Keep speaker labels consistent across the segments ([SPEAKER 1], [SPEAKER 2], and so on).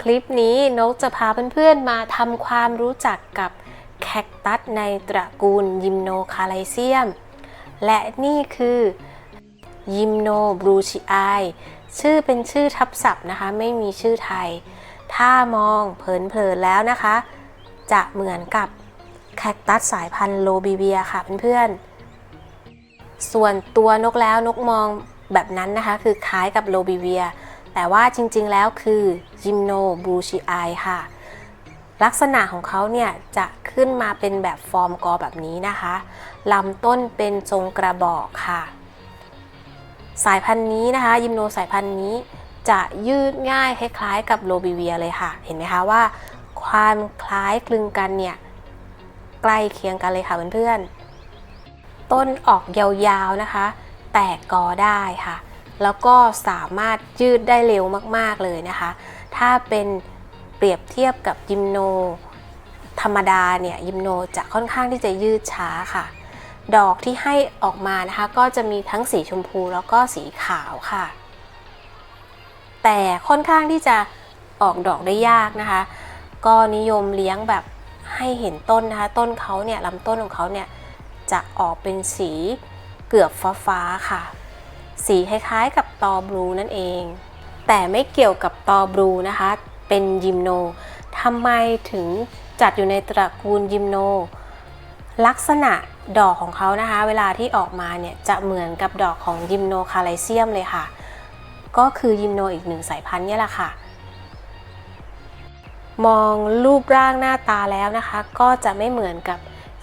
[SPEAKER 1] คลิปนี้นกจะพาเพื่อนๆมาทำความรู้จักกับแคคตัสในตระกูลยิมโนคาไลเซียม และนี่คือยิมโนบรูชิไอชื่อเป็นชื่อทับศัพท์นะคะ ไม่มีชื่อไทย ถ้ามองเผินๆแล้วนะคะ จะเหมือนกับแคคตัสสายพันธุ์โลบีเวียค่ะเพื่อนๆ ส่วนตัวนกแล้วนกมองแบบนั้นนะคะ คือคล้ายกับโลบีเวีย แต่ว่าจริงๆแล้วคือยิมโนบรูชิไอค่ะ ลักษณะของเขาเนี่ยจะขึ้นมาเป็นแบบฟอร์มกอแบบนี้นะคะลำต้นเป็นทรงกระบอกค่ะ สายพันธุ์นี้นะคะยิมโนสายพันธุ์นี้จะยืดง่ายคล้ายๆ กับโลบีเวียเลยค่ะ เห็นไหมคะว่า ความคล้ายคลึงกันเนี่ยใกล้เคียงกันเลยค่ะเพื่อนๆต้นออกยาวๆนะคะ แตกกอได้ค่ะ แล้วก็สามารถยืดได้เร็วมากๆเลยนะคะ ถ้าเป็นเปรียบเทียบกับยิมโน ธรรมดาเนี่ยยิมโนจะค่อนข้างที่จะยืดช้าค่ะ ดอกที่ให้ออกมานะคะ ก็จะมีทั้งสีชมพูแล้วก็สีขาวค่ะ แต่ค่อนข้างที่จะออกดอกได้ยากนะคะ ก็นิยมเลี้ยงแบบให้เห็นต้นนะคะ ต้นเขาเนี่ยลำต้นของเขาเนี่ยจะออกเป็นสีเกือบฟ้าๆค่ะ สีคล้ายๆกับตอบลูนั่นเอง แต่ไม่เกี่ยวกับตอบลูนะคะ เป็นยิมโนทำไมถึงจัดอยู่ในตระกูลยิมโน ลักษณะดอกของเขานะคะ เวลาที่ออกมาเนี่ยจะเหมือนกับดอกของยิมโนคาไลเซียมเลยค่ะ ก็คือยิมโนอีกหนึ่งสายพันธุ์นี่แหละค่ะ มองรูปร่างหน้าตาแล้วนะคะ ก็จะไม่เหมือนกับ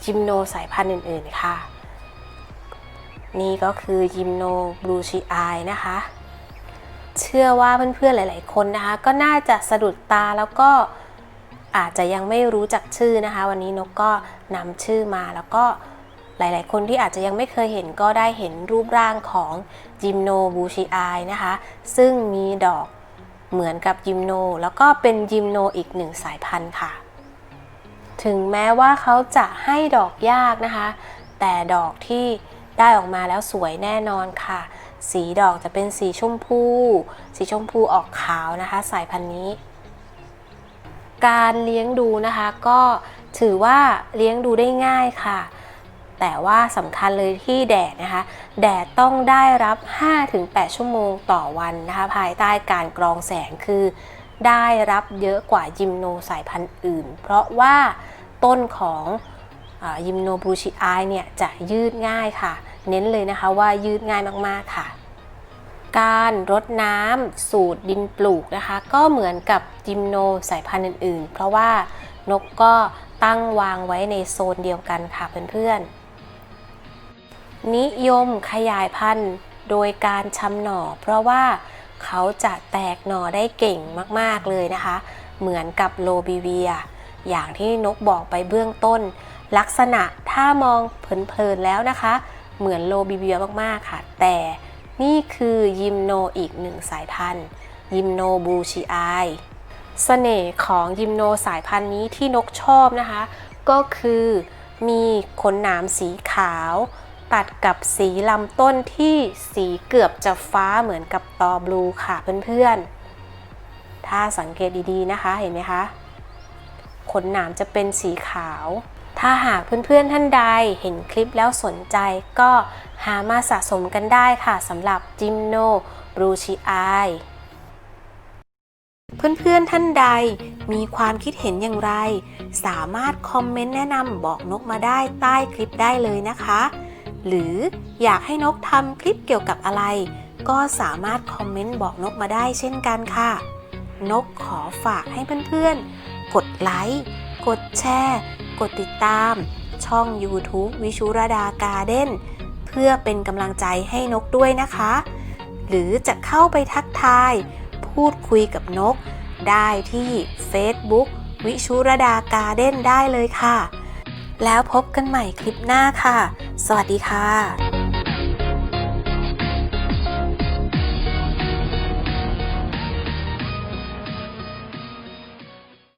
[SPEAKER 1] ยิมโนสายพันธุ์อื่นๆค่ะ นี่ก็คือยิมโนบลูชีไอนะคะ เชื่อว่าเพื่อนๆหลาย ๆ คนนะคะ ก็น่าจะสะดุดตาแล้วก็อาจจะยังไม่รู้จักชื่อนะคะ วันนี้นกก็นำชื่อมาแล้วก็หลาย ๆ คนที่อาจจะยังไม่เคยเห็นก็ได้เห็นรูปร่างของยิมโนบูชิไอนะคะ ซึ่งมีดอกเหมือนกับยิมโน แล้วก็เป็นยิมโนอีกหนึ่งสายพันธุ์ค่ะ ถึงแม้ว่าเขาจะให้ดอกยากนะคะ แต่ดอกที่ ได้ออกมาแล้วสวยแน่นอนค่ะ สีดอกจะเป็นสีชมพู สีชมพูออกขาวนะคะ สายพันธุ์นี้ การเลี้ยงดูนะคะก็ถือว่าเลี้ยงดูได้ง่ายค่ะ แต่ว่าสำคัญเลยที่แดดนะคะ แดดต้องได้รับ 5-8 ชั่วโมงต่อวันนะคะ ภายใต้การกรองแสงคือ ได้รับเยอะกว่ายิมโนสายพันธุ์อื่น เพราะว่าต้นของ ยิมโนบรูชิไอเนี่ยจะยืดง่ายค่ะ เน้นเลยนะคะว่ายืดง่ายมากๆค่ะ การรดน้ำสูตรดินปลูกนะคะ ก็เหมือนกับยิมโนสายพันธุ์อื่นๆ เพราะว่านกก็ตั้งวางไว้ในโซนเดียวกันค่ะเพื่อนๆ นิยมขยายพันธุ์โดยการชำหน่อ เพราะว่าเขาจะแตกหน่อได้เก่งมากๆเลยนะคะ เหมือนกับโลบีเวีย อย่างที่นกบอกไปเบื้องต้น ลักษณะถ้ามองเพลินๆแล้วนะคะ เหมือนโลบีเวียมากๆค่ะ แต่นี่คือยิมโนอีกหนึ่งสายพันธุ์ ยิมโนบูชิไอเสน่ห์ของยิมโนสายพันธุ์นี้ที่นกชอบนะคะ ก็คือมีขนหนามสีขาว ตัดกับสีลำต้นที่สีเกือบจะฟ้าเหมือนกับตอบลูค่ะเพื่อนๆ ถ้าสังเกตดีๆนะคะเห็นไหมคะ ขนหนามจะเป็นสีขาว ถ้าหากเพื่อนๆท่านใดเห็นคลิปแล้วสนใจก็หามาสะสมกันได้ค่ะสำหรับจิมโนบรูชิไอเพื่อนๆท่านใดมีความคิดเห็นอย่างไร สามารถคอมเมนต์แนะนำบอกนกมาได้ใต้คลิปได้เลยนะคะ หรืออยากให้นกทำคลิปเกี่ยวกับอะไร ก็สามารถคอมเมนต์บอกนกมาได้เช่นกันค่ะ นกขอฝากให้เพื่อนๆ กดไลค์กดแชร์ กดติดตาม ช่อง YouTube วิชุรดาการ์เด้นเพื่อเป็นกำลังใจให้นกด้วยนะคะ หรือจะเข้าไปทักทาย พูดคุยกับนก ได้ที่ Facebook วิชุรดาการ์เด้นได้เลยค่ะ แล้วพบกันใหม่คลิปหน้าค่ะ สวัสดีค่ะ